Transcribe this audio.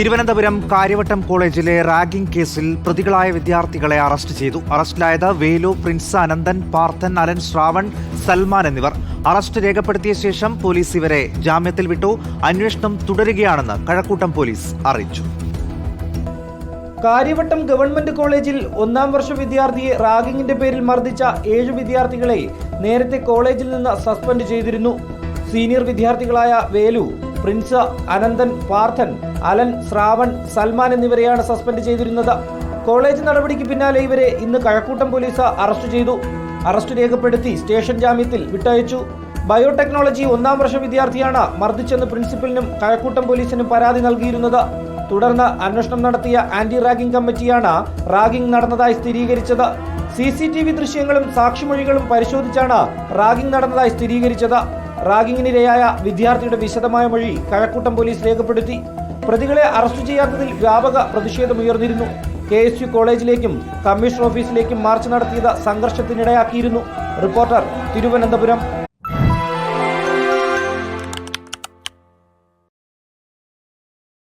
തിരുവനന്തപുരം കാര്യവട്ടം കോളേജിലെ റാഗിംഗ് കേസിൽ പ്രതികളായ വിദ്യാർത്ഥികളെ അറസ്റ്റ് ചെയ്തു. അറസ്റ്റിലായത് വേലു പ്രിൻസ് അനന്തൻ പാർത്ഥൻ അലൻ ശ്രാവൺ സൽമാൻ എന്നിവർ. അറസ്റ്റ് രേഖപ്പെടുത്തിയ ശേഷം പോലീസ് ഇവരെ ജാമ്യത്തിൽ വിട്ടു. അന്വേഷണം തുടരുകയാണെന്ന് കഴക്കൂട്ടം പോലീസ് അറിയിച്ചു. കാര്യവട്ടം ഗവൺമെന്റ് കോളേജിൽ ഒന്നാം വർഷ വിദ്യാർത്ഥിയെ റാഗിങ്ങിന്റെ പേരിൽ മർദ്ദിച്ച ഏഴ് വിദ്യാർത്ഥികളെ നേരത്തെ കോളേജിൽ നിന്ന് സസ്പെൻഡ് ചെയ്തിരുന്നു. സീനിയർ വിദ്യാർത്ഥികളായ വേലു പ്രിൻസ് അനന്തൻ പാർത്ഥൻ അലൻ ശ്രാവൺ സൽമാൻ എന്നിവരെയാണ് സസ്പെൻഡ് ചെയ്തിരുന്നത്. കോളേജ് നടപടിക്ക് പിന്നാലെ ഇവരെ ഇന്ന് കഴക്കൂട്ടം പോലീസ് അറസ്റ്റ് ചെയ്തു. അറസ്റ്റ് രേഖപ്പെടുത്തി സ്റ്റേഷൻ ജാമ്യത്തിൽ വിട്ടയച്ചു. ബയോടെക്നോളജി ഒന്നാം വർഷ വിദ്യാർത്ഥിയാണ് മർദ്ദിച്ചെന്ന് പ്രിൻസിപ്പലിനും കഴക്കൂട്ടം പോലീസിനും പരാതി നൽകിയിരുന്നത്. തുടർന്ന് അന്വേഷണം നടത്തിയ ആന്റി റാഗിംഗ് കമ്മിറ്റിയാണ് റാഗിംഗ് നടന്നതായി സ്ഥിരീകരിച്ചത്. സി സി ടി വി ദൃശ്യങ്ങളും സാക്ഷിമൊഴികളും പരിശോധിച്ചാണ് റാഗിംഗ് നടന്നതായി സ്ഥിരീകരിച്ചത്. റാഗിങ്ങിനിരയായ വിദ്യാർത്ഥിയുടെ വിശദമായ മൊഴി കഴക്കൂട്ടം പോലീസ് രേഖപ്പെടുത്തി. പ്രതികളെ അറസ്റ്റ് ചെയ്യാത്തതിൽ വ്യാപക പ്രതിഷേധമുയർന്നിരുന്നു. കെ എസ് യു കോളേജിലേക്കും കമ്മീഷണർ ഓഫീസിലേക്കും മാർച്ച് നടത്തിയത് സംഘർഷത്തിനിടയാക്കിയിരുന്നു. റിപ്പോർട്ടർ തിരുവനന്തപുരം.